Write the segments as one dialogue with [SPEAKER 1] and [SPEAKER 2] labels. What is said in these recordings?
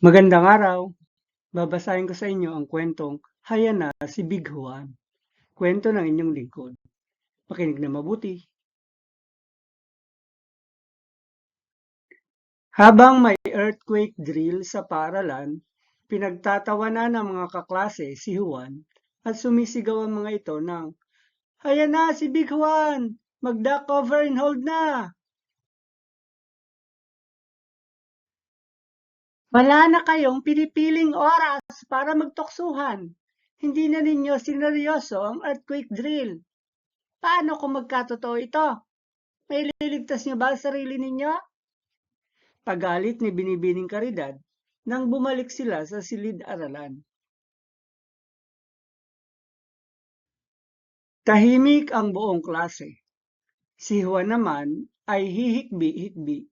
[SPEAKER 1] Magandang araw! Babasahin ko sa inyo ang kwentong Hayana si Big Juan. Kwento ng inyong lingkod. Makinig na mabuti. Habang may earthquake drill sa paaralan, pinagtatawanan ng mga kaklase si Juan at sumisigaw ang mga ito ng Hayana si Big Juan! Mag-duck cover and hold na! Wala na kayong pinipiling oras para magtuksuhan. Hindi na ninyo sineryoso ang earthquake drill. Paano kung magkatotoo ito? May liligtas niyo ba ang sarili ninyo? Pagalit ni Binibining Karidad nang bumalik sila sa silid-aralan. Tahimik ang buong klase. Si Juan naman ay hihikbi-hikbi.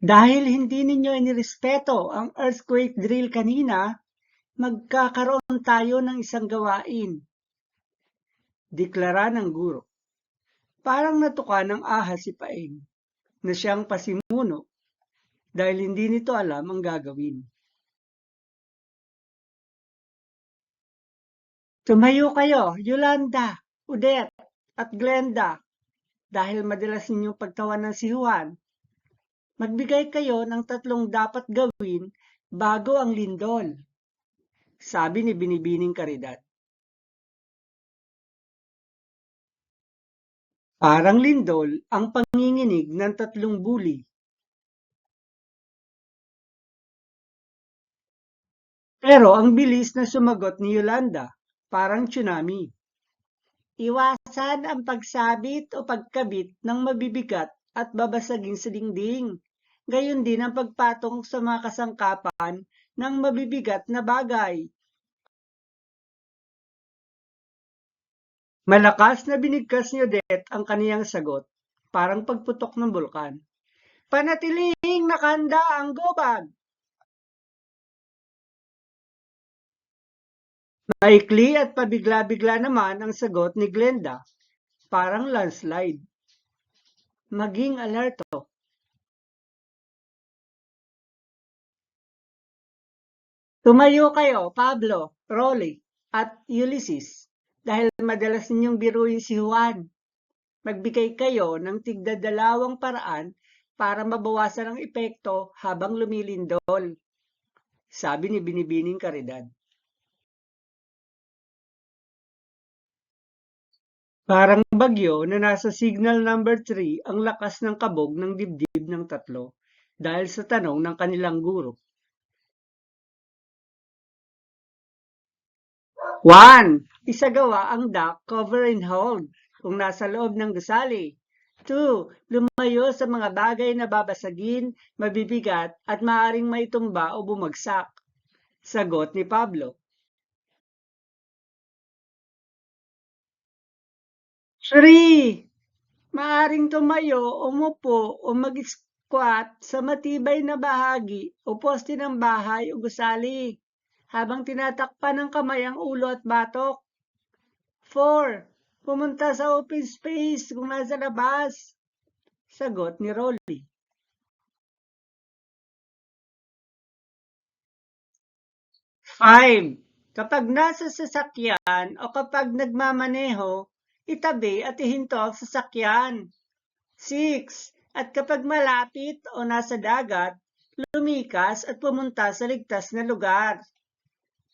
[SPEAKER 1] Dahil hindi ninyo inirespeto ang earthquake drill kanina, magkakaroon tayo ng isang gawain. Deklara ng guro. Parang natuka ng ahas si Paeng na siyang pasimuno dahil hindi nito alam ang gagawin. Tumayo kayo, Yolanda, Udet, at Glenda, dahil madalas ninyong pagtawanan si Juan Magbigay kayo ng tatlong dapat gawin bago ang lindol. Sabi ni Binibining Karidad. Parang lindol ang panginginig ng tatlong buli. Pero ang bilis na sumagot ni Yolanda, parang tsunami. Iwasan ang pagsabit o pagkabit ng mabibigat at babasagin sa dingding gayon din ang pagpatong sa mga kasangkapan ng mabibigat na bagay. Malakas na binigkas ni Odette ang kaniyang sagot, parang pagputok ng bulkan. Panatiling nakanda ang gobag! Maikli at pabigla-bigla naman ang sagot ni Glenda, parang landslide. Maging alerto. Tumayo kayo, Pablo, Rolly, at Ulysses, dahil madalas ninyong biruin si Juan. Magbigay kayo ng tigdadalawang paraan para mabawasan ang epekto habang lumilindol. Sabi ni Binibining Karidad. Parang bagyo na nasa signal number 3 ang lakas ng kabog ng dibdib ng tatlo dahil sa tanong ng kanilang guro. One, isagawa ang duck cover and hold kung nasa loob ng gusali. Two, lumayo sa mga bagay na babasagin, mabibigat at maaring maitumba o bumagsak. Sagot ni Pablo. Three, maaring tumayo, umupo o mag-squat sa matibay na bahagi o poste ng bahay o gusali habang tinatakpan ng kamay ang ulo at batok. 4. Pumunta sa open space kung nasa labas. Sagot ni Rolly. Five, kapag nasa sasakyan o kapag nagmamaneho, itabi at ihinto ang sasakyan. Six, at kapag malapit o nasa dagat, lumikas at pumunta sa ligtas na lugar.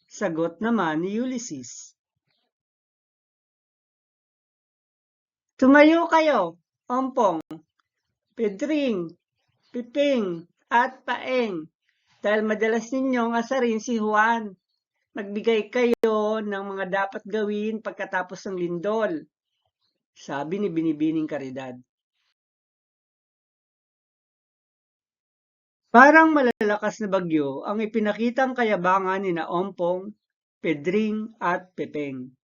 [SPEAKER 1] Sagot naman ni Ulysses. Tumayo kayo, Ompong, Pedring, Piping, at Paeng, dahil madalas ninyong asarin si Juan. Magbigay kayo ng mga dapat gawin pagkatapos ng lindol, sabi ni Binibining Karidad. Parang malalakas na bagyo ang ipinakitang kayabangan ni na Ompong, Pedring at Pepeng.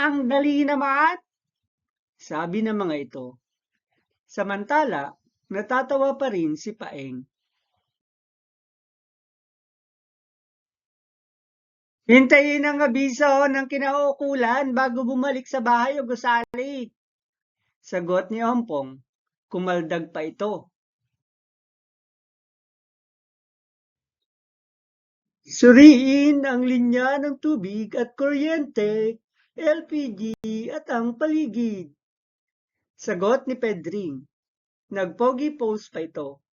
[SPEAKER 1] Ang dali naman! Sabi ng mga ito. Samantala, natatawa pa rin si Paeng. Hintayin ang abiso ng kinaukulan bago bumalik sa bahay o gusali. Sagot ni Ompong, kumaldag pa ito. Suriin ang linya ng tubig at kuryente, LPG at ang paligid. Sagot ni Pedring. Nagpogi pose pa ito.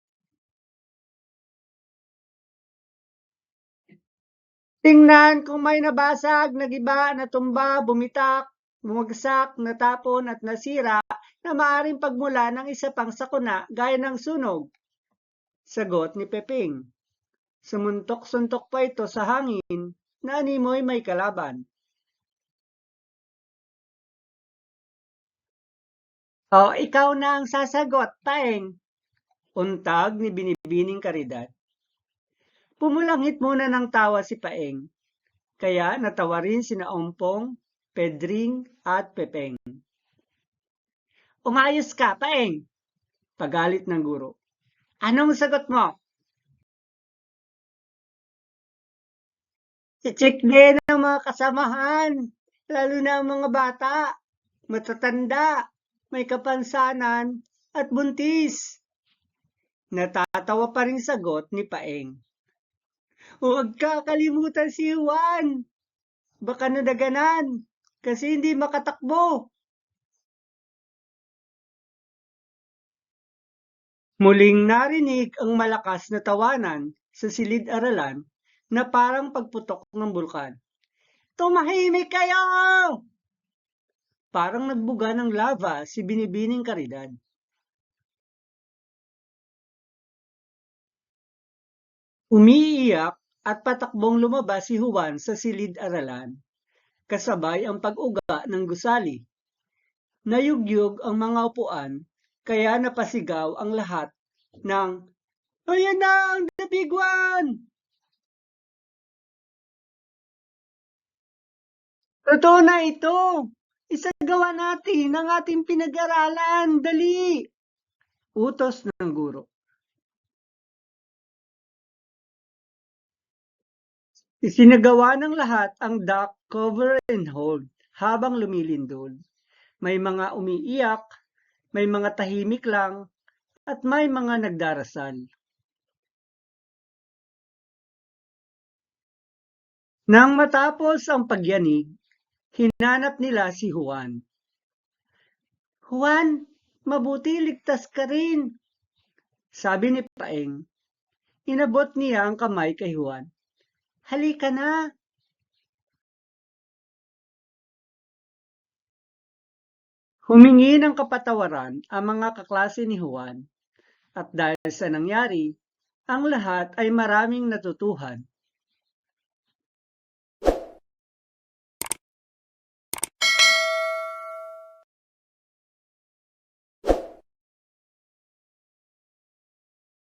[SPEAKER 1] Tingnan kung may nabasag, nagiba, natumba, bumitak, bumagsak, natapon at nasira na maaring pagmula ng isa pang sakuna gaya ng sunog. Sagot ni Peping. Sumuntok-suntok pa ito sa hangin na animoy may kalaban. O, ikaw na ang sasagot, Paeng. Untag ni Binibining Karidad. Pumulangit muna ng tawa si Paeng. Kaya natawa rin sina Ompong, Pedring at Pepeng. Umayos ka, Paeng! Pagalit ng guro. Anong sagot mo? I-check din ng mga kasamahan, lalo na ang mga bata, matatanda, may kapansanan, at buntis. Natatawa pa rin sagot ni Paeng. Huwag kakalimutan si Juan. Baka nadaganan kasi hindi makatakbo. Muling narinig ang malakas na tawanan sa silid-aralan na parang pagputok ng bulkan. Tumahimik kayo! Parang nagbuga ng lava si Binibining Karidad. Umiiyak at patakbong lumabas si Juan sa silid-aralan, kasabay ang pag-uga ng gusali. Nayugyog ang mga upuan, kaya napasigaw ang lahat ng, Ayan na ang the big one! Totoo na ito! Isagawa natin ang ating pinag-aralan! Dali! Utos ng guro. Isinagawa ng lahat ang duck cover and hold habang lumilindol. May mga umiiyak, may mga tahimik lang, at may mga nagdarasal. Nang matapos ang pagyanig, hinanap nila si Juan. Juan, mabuti ligtas ka rin. Sabi ni Paeng. Inabot niya ang kamay kay Juan. Halika na. Humingi ng kapatawaran ang mga kaklase ni Juan at dahil sa nangyari, ang lahat ay maraming natutuhan